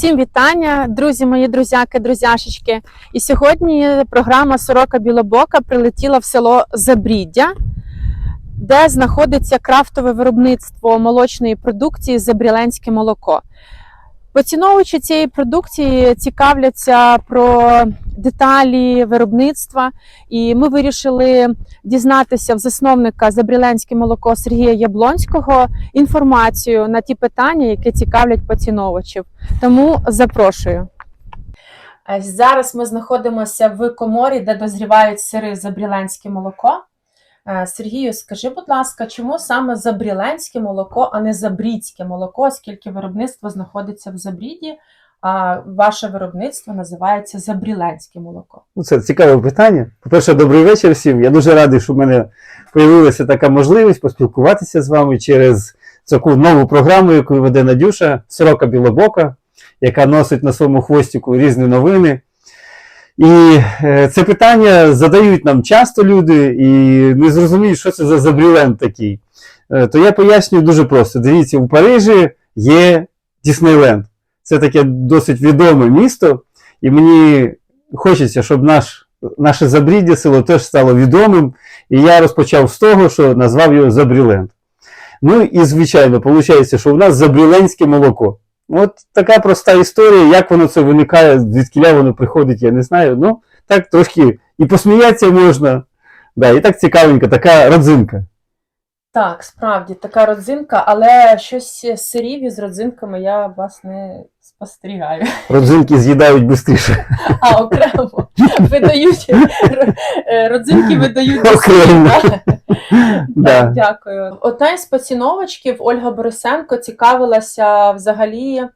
Усім вітання, друзі мої друзяки, друзяшечки. І сьогодні програма Сорока Білобока прилетіла в село Забріддя, де знаходиться крафтове виробництво молочної продукції Забріленське молоко. Поціновуючи цієї продукції цікавляться про деталі виробництва, і ми вирішили дізнатися в засновника Забріленське молоко Сергія Яблонського інформацію на ті питання, які цікавлять поціновувачів. Тому запрошую. Зараз ми знаходимося в коморі, де дозрівають сири забріленське молоко. Е, Сергію, скажи, будь ласка, чому саме забріленське молоко, а не забрідське молоко, оскільки виробництво знаходиться в Забріді, а ваше виробництво називається Забріленське молоко? Ну, це цікаве питання. По-перше, добрий вечір всім. Я дуже радий, що в мене з'явилася така можливість поспілкуватися з вами через таку нову програму, яку веде Надюша, Сорока Білобока, яка носить на своєму хвостику різні новини. І е, це питання задають нам часто люди і не зрозуміють, що це за забрілен такий. Е, то я пояснюю дуже просто. Дивіться, у Парижі є Діснейленд. Це таке досить відоме місто, і мені хочеться, щоб наш, наше Забріддя село теж стало відомим. І я розпочав з того, що назвав його Забріленд. Ну і, звичайно, виходить, що у нас забріленське молоко. От така проста історія, як воно це виникає, звідкіля воно приходить, я не знаю. Ну, так трошки і посміятися можна. Да, і так цікавенька, така родзинка. Так, справді така родзинка, але щось сирів із родзинками я вас не спостерігаю. Родзинки з'їдають швидше. А окремо видають е, родзинки видають Окремо. да? Так, дякую. Одна із поціновочків Ольга Борисенко цікавилася взагалі,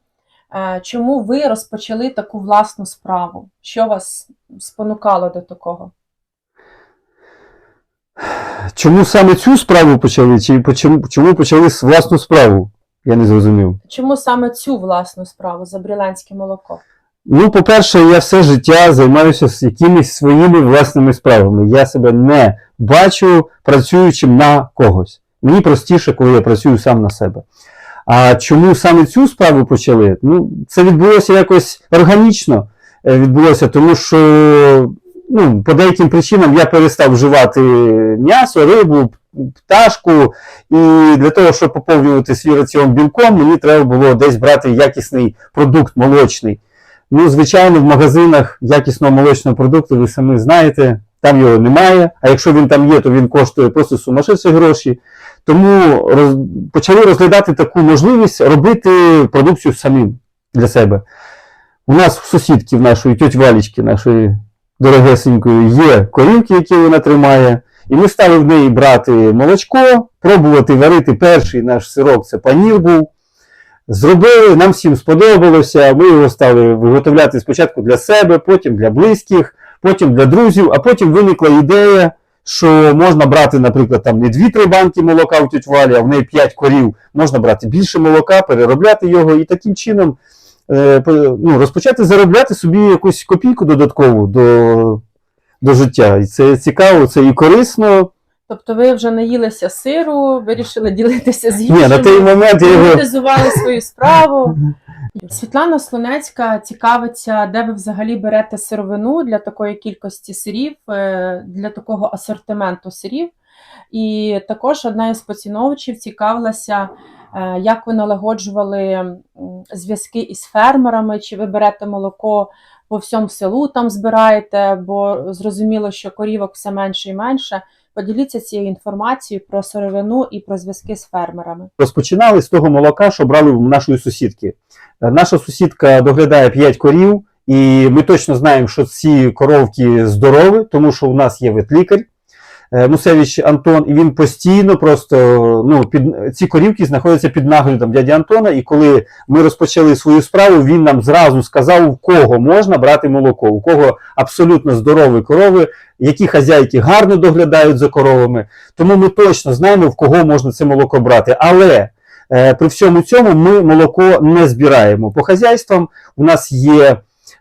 е, чому ви розпочали таку власну справу? Що вас спонукало до такого? Чому саме цю справу почали, чи по- чому, почали власну справу? Я не зрозумів. Чому саме цю власну справу за Забрілянське молоко? Ну, по-перше, я все життя займаюся з якимись своїми власними справами. Я себе не бачу працюючим на когось. Мені простіше, коли я працюю сам на себе. А чому саме цю справу почали? Ну, це відбулося якось органічно. Е, Відбулося, тому що ну, по деяким причинам я перестав вживати м'ясо, рибу, пташку, і для того, щоб поповнювати свій раціон білком, мені треба було десь брати якісний продукт молочний. Ну, звичайно, в магазинах якісного молочного продукту, ви самі знаєте, там його немає. А якщо він там є, то він коштує просто сумасшедші гроші. Тому роз... почали розглядати таку можливість робити продукцію самим для себе. У нас в сусідки в нашої тьоті Валічки, нашої дорогесенької, є корівки, які вона тримає. І ми стали в неї брати молочко, пробувати варити перший наш сирок, це панір був. Зробили, нам всім сподобалося. Ми його стали виготовляти спочатку для себе, потім для близьких, потім для друзів, а потім виникла ідея, що можна брати, наприклад, там не 2-3 банки молока у тють Валі, а в неї 5 корів, можна брати більше молока, переробляти його і таким чином ну, розпочати заробляти собі якусь копійку додаткову до, до життя. І це цікаво, це і корисно. Тобто ви вже наїлися сиру, вирішили ділитися з Ні, іншими, на той момент я його. свою справу. Світлана Слонецька цікавиться, де ви взагалі берете сировину для такої кількості сирів, е, для такого асортименту сирів. І також одна із поціновувачів цікавилася, е, як ви налагоджували зв'язки із фермерами, чи ви берете молоко по всьому селу там збираєте, бо зрозуміло, що корівок все менше і менше. Поділіться цією інформацією про сировину і про зв'язки з фермерами. розпочинали з того молока, що брали в нашої сусідки. Е, Наша сусідка доглядає 5 корів, і ми точно знаємо, що ці коровки здорові, тому що у нас є ветлікар е, Мусевич Антон, і він постійно просто ну, під, ці корівки знаходяться під наглядом дяді Антона. І коли ми розпочали свою справу, він нам зразу сказав, у кого можна брати молоко, у кого абсолютно здорові корови, які хазяйки гарно доглядають за коровами. Тому ми точно знаємо, в кого можна це молоко брати. Але е, при всьому цьому ми молоко не збираємо. По хазяйствам у нас є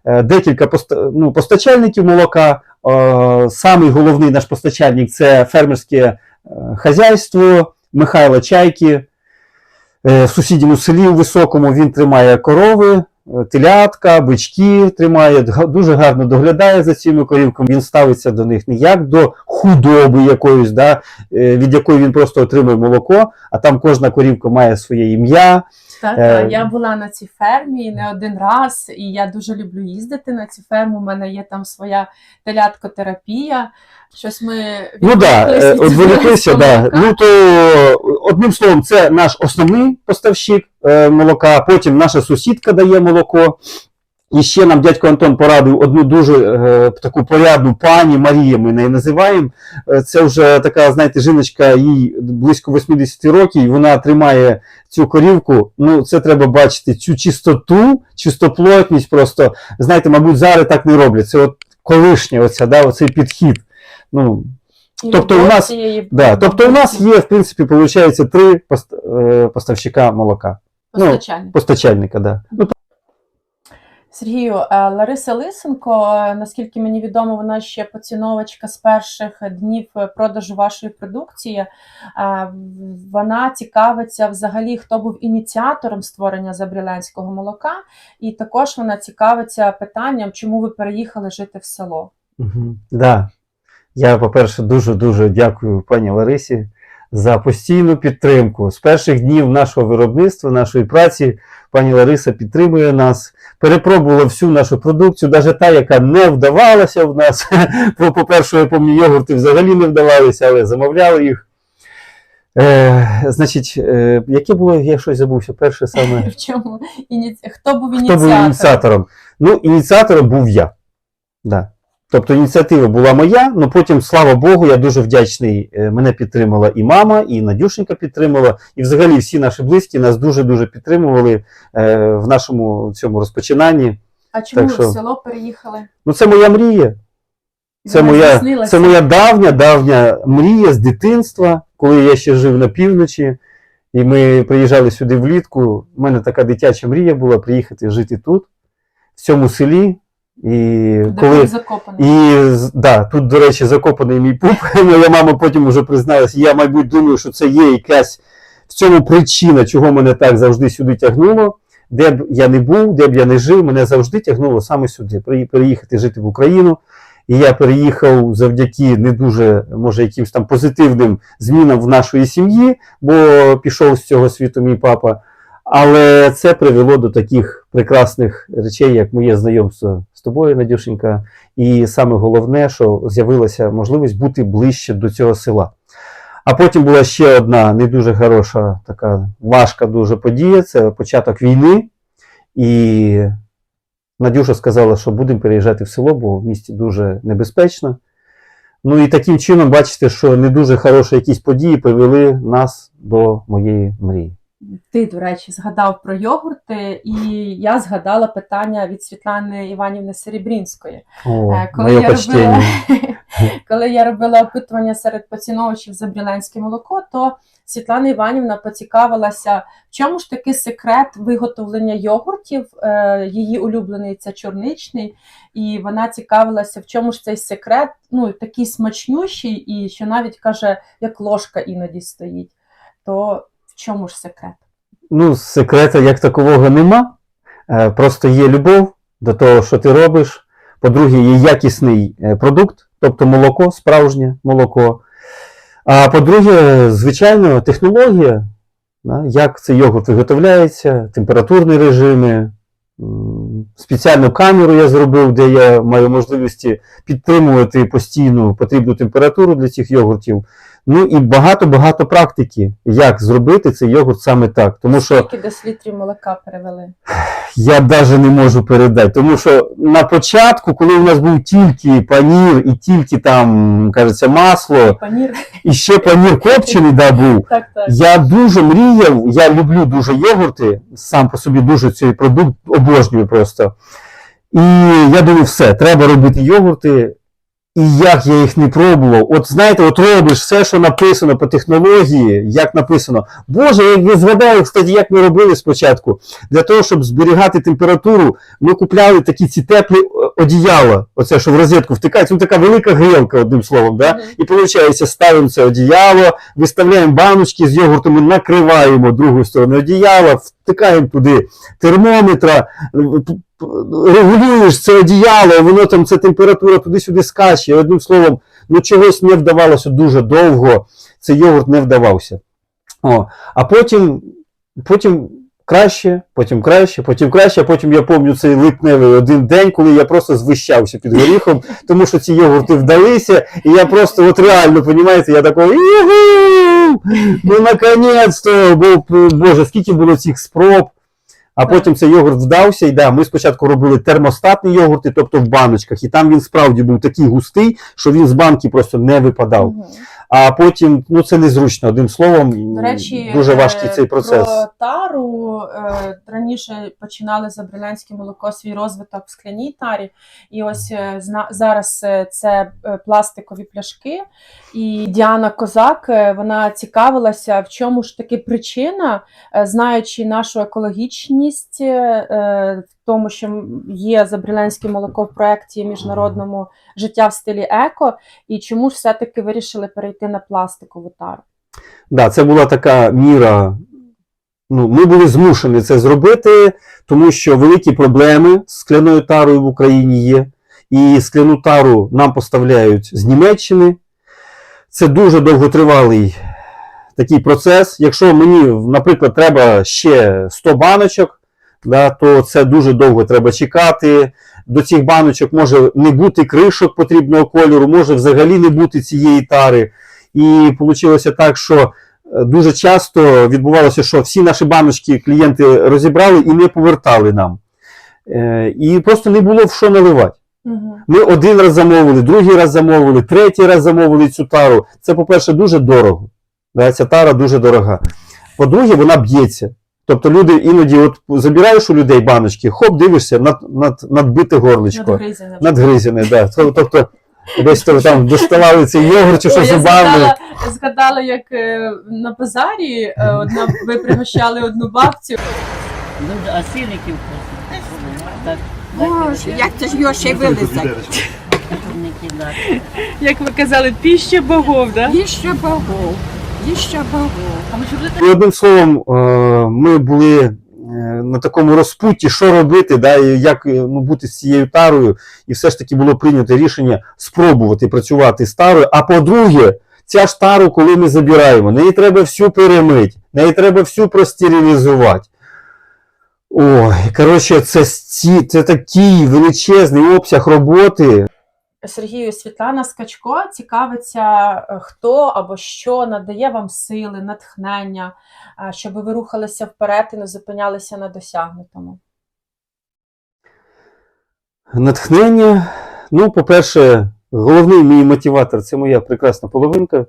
е, декілька ну, постачальників молока. Е, самий головний наш постачальник це фермерське е, хазяйство Михайла Чайки. Е, в сусідньому селі у Високому він тримає корови. телятка, бички тримає, дуже гарно доглядає за цими корівками. Він ставиться до них не як до худоби якоїсь, да, від якої він просто отримує молоко, а там кожна корівка має своє ім'я. Так, Е, я була на цій фермі не один раз, і я дуже люблю їздити на цю ферму. У мене є там своя теляткотерапія. Щось ми Ну да, е, від відволіклися, да. Ну то одним словом, це наш основний поставщик е, молока. Потім наша сусідка дає молоко. І ще нам дядько Антон порадив одну дуже е, таку порядну пані Марія, ми неї називаємо. Е, Це вже така, знаєте, жіночка, їй близько 80 років, і вона тримає цю корівку. Ну, це треба бачити, цю чистоту, чистоплотність просто. Знаєте, мабуть, зараз так не роблять. Це от колишня оця, да, оцей підхід. Ну, тобто у нас- Да, тобто у нас є, в принципі, виходить, три е, поставщика молока. ну, постачальник. Постачальника, да. Сергію, е, Лариса Лисенко, наскільки мені відомо, вона ще поціновочка з перших днів е, продажу вашої продукції. Е, Вона цікавиться взагалі, хто був ініціатором створення забріленського молока, і також вона цікавиться питанням, чому ви переїхали жити в село. Угу. Да. Я, по-перше, дуже-дуже дякую пані Ларисі за постійну підтримку. З перших днів нашого виробництва, нашої праці, пані Лариса підтримує нас, перепробувала всю нашу продукцію, навіть та, яка не вдавалася в нас. По- По-перше, я пам'ятаю, йогурти взагалі не вдавалися, але замовляли їх. Е, значить, е, яке було, я щось забувся, перше саме. В чому хто був Хто ініціатором? був ініціатором? Ну, ініціатором був я. Да. Тобто ініціатива була моя, але потім, слава Богу, я дуже вдячний. е, Мене підтримала і мама, і Надюшенька підтримала. І взагалі всі наші близькі нас дуже-дуже підтримували е, в нашому цьому розпочинанні. А чому Так ви що- в село переїхали? Ну, це моя мрія. Це Вона моя, це моя давня, давня мрія з дитинства, коли я ще жив на півночі, і ми приїжджали сюди влітку. У мене така дитяча мрія була приїхати жити тут, в цьому селі. І Де коли, і да, тут, до речі, закопаний мій пуп. Моя мама потім вже призналась. Я, мабуть, думаю, що це є якась в цьому причина, чого мене так завжди сюди тягнуло. Де б я не був, де б я не жив, мене завжди тягнуло саме сюди. Переїхати жити в Україну. І я переїхав завдяки не дуже, може, якимось там позитивним змінам в нашої сім'ї, бо пішов з цього світу мій папа. Але це привело до таких прекрасних речей, як моє знайомство тобою, Надюшенька. І саме головне, що з'явилася можливість бути ближче до цього села. А потім була ще одна не дуже хороша, така важка дуже подія це початок війни. І Надюша сказала, що будемо переїжджати в село, бо в місті дуже небезпечно. Ну і таким чином, бачите, що не дуже хороші якісь події привели нас до моєї мрії. Ти, до речі, згадав про йогурти, і я згадала питання від Світлани Іванівни Серебрінської. О, Е, коли я робила- Коли я робила опитування серед поціновувачів за брілянське молоко, то Світлана Іванівна поцікавилася, в чому ж таки секрет виготовлення йогуртів. Е, Її улюблений це чорничний, і вона цікавилася, в чому ж цей секрет, ну такий смачнющий, і що навіть каже, як ложка іноді стоїть. То в чому ж секрет? Ну, секрета як такового нема. Е, Просто є любов до того, що ти робиш. По-друге, є якісний е, продукт, тобто молоко, справжнє молоко. А по-друге, звичайно, технологія, як цей йогурт виготовляється, температурні режими. Спеціальну камеру я зробив, де я маю можливості підтримувати постійну потрібну температуру для цих йогуртів. Ну і багато-багато практики, як зробити цей йогурт саме так. Тому що Скільки десь молока перевели? я навіть не можу передати. Тому що на початку, коли у нас був тільки панір і тільки там, кажеться, масло, Панір? і ще панір копчений да, був, Так, так. я дуже мріяв, я люблю дуже йогурти, сам по собі дуже цей продукт обожнюю просто. І я думаю, все, треба робити йогурти. І як я їх не пробував. От знаєте, от робиш все, що написано по технології, як написано. Боже, я не згадаю, кстати, як ми робили спочатку. Для того, щоб зберігати температуру, ми купляли такі ці теплі е, одіяла. Оце, що в розетку втикається, ну така велика грілка, одним словом. Да? І виходить, ставимо це одіяло, виставляємо баночки з йогуртами, накриваємо другу сторону одіяла, втикаємо туди термометра, регулюєш це одіяло, воно там ця температура туди-сюди скаче. Одним словом, ну чогось не вдавалося дуже довго, цей йогурт не вдавався. О, а потім, потім краще, потім краще, потім краще. А потім я пам'ятаю цей липневий один день, коли я просто звищався під горіхом, тому що ці йогурти вдалися, і я просто от реально, понімаєте, я такий, ну наконець-то, бо, боже, скільки було цих спроб. А потім цей йогурт вдався, і да, ми спочатку робили термостатні йогурти, тобто в баночках, і там він справді був такий густий, що він з банки просто не випадав. Мгм. А потім, ну це незручно, одним словом, До речі, дуже е, важкий цей процес. Про тару е, раніше починали забрилянське молоко свій розвиток в скляній тарі, і ось е, зна- зараз це пластикові пляшки. І Діана Козак вона цікавилася, в чому ж таки причина, знаючи нашу екологічність, в тому, що є забрилянське молоко в проєкті міжнародному життя в стилі еко, і чому ж все-таки вирішили перейти на пластикову тару. Да, це була така міра. Ну, ми були змушені це зробити, тому що великі проблеми з скляною тарою в Україні є. І скляну тару нам поставляють з Німеччини. Це дуже довготривалий такий процес. Якщо мені, наприклад, треба ще 100 баночок, да, то це дуже довго треба чекати. До цих баночок може не бути кришок потрібного кольору, може взагалі не бути цієї тари. І вийшло так, що е, дуже часто відбувалося, що всі наші баночки клієнти розібрали і не повертали нам. Е, І просто не було в що наливати. Угу. Ми один раз замовили, другий раз замовили, третій раз замовили цю тару. Це, по-перше, дуже дорого. Ця тара дуже дорога. По-друге, вона б'ється. Тобто люди іноді от забираєш у людей баночки, хоп, дивишся, над, над, надбите горличко. Надгризене. Надгризене, да. Тобто десь то там доставали цей йогурт чи що Ой, я зубами. згадала, згадала, як е, на базарі е, одна, ви пригощали одну бабцю. Дуже, а сирників вкусно. Боже, як це ж його ще не кидати. Як ви казали, піща богов, да? Їще богов, їще богов. І одним словом, е, ми були на такому розпутті, що робити, да, і як е, ну, бути з цією тарою, і все ж таки було прийнято рішення спробувати працювати з тарою. А по-друге, ця ж тару, коли ми забираємо, неї треба всю перемити, неї треба всю простерилізувати. Ой, коротше, це, це такий величезний обсяг роботи. Сергію Світлана Скачко цікавиться, е, хто або що надає вам сили, натхнення, е, щоб ви рухалися вперед і не зупинялися на досягнутому. Натхнення. Ну, по-перше, головний мій мотиватор це моя прекрасна половинка,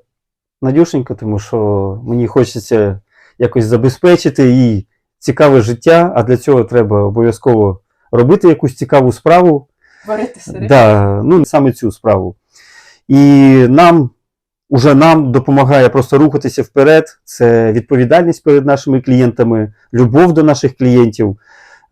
Надюшенька, тому що мені хочеться якось забезпечити їй цікаве життя, а для цього треба обов'язково робити якусь цікаву справу. Творити сири. Да, ну, саме цю справу. І нам, уже нам допомагає просто рухатися вперед. Це відповідальність перед нашими клієнтами, любов до наших клієнтів.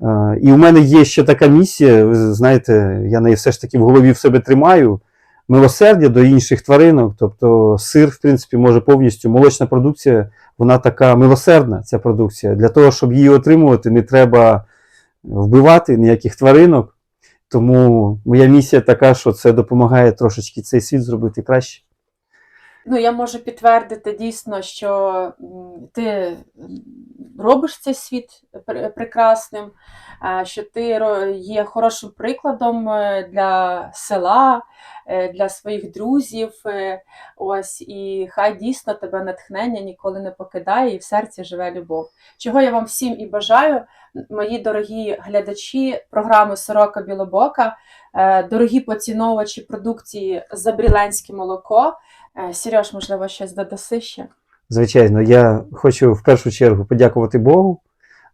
Е, І у мене є ще така місія, ви знаєте, я неї все ж таки в голові в себе тримаю. Милосердя до інших тваринок, тобто сир, в принципі, може повністю, молочна продукція, вона така милосердна, ця продукція. Для того, щоб її отримувати, не треба вбивати ніяких тваринок. Тому моя місія така, що це допомагає трошечки цей світ зробити краще. Ну, я можу підтвердити дійсно, що ти робиш цей світ прекрасним, що ти є хорошим прикладом е, для села, е, для своїх друзів. е, Ось, і хай дійсно тебе натхнення ніколи не покидає, і в серці живе любов. Чого я вам всім і бажаю, мої дорогі глядачі програми Сорока Білобока, дорогі поціновувачі продукції Забріленське молоко. Е, Сереж, можливо, щось додаси ще? Звичайно, я хочу в першу чергу подякувати Богу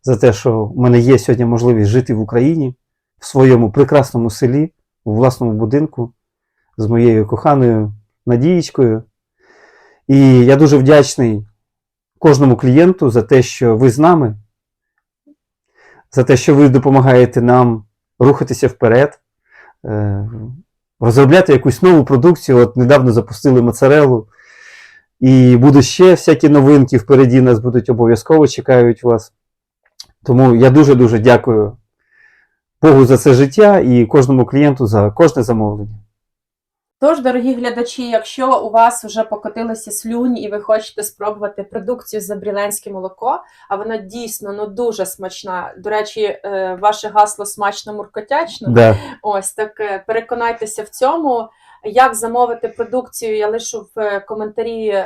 за те, що в мене є сьогодні можливість жити в Україні, в своєму прекрасному селі, у власному будинку, з моєю коханою Надієчкою. І я дуже вдячний кожному клієнту за те, що ви з нами, за те, що ви допомагаєте нам рухатися вперед, е, розробляти якусь нову продукцію. От недавно запустили моцарелу. І будуть ще всякі новинки впереді нас будуть обов'язково чекають вас. Тому я дуже-дуже дякую Богу за це життя і кожному клієнту за кожне замовлення. Тож, дорогі глядачі, якщо у вас вже покотилися слюні і ви хочете спробувати продукцію Забріленське молоко, а вона дійсно ну дуже смачна. До речі, е, ваше гасло смачно муркотячно. Да. Ось так е, переконайтеся в цьому. Як замовити продукцію, я лишу в е, коментарі,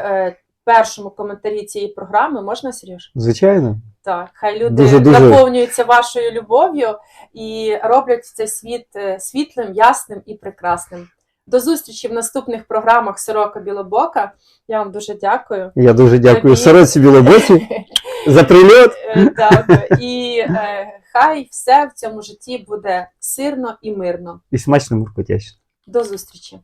першому коментарі цієї програми. Можна, Сереж? Звичайно. Так, хай люди Дуже-дуже. наповнюються вашою любов'ю і роблять цей світ світлим, ясним і прекрасним. До зустрічі в наступних програмах Сорока Білобока. Я вам дуже дякую. Я дуже дякую Тобі- Сороці білобоці за прильот. Е, і е, хай все в цьому житті буде сирно і мирно. І смачно муркотячно. До зустрічі!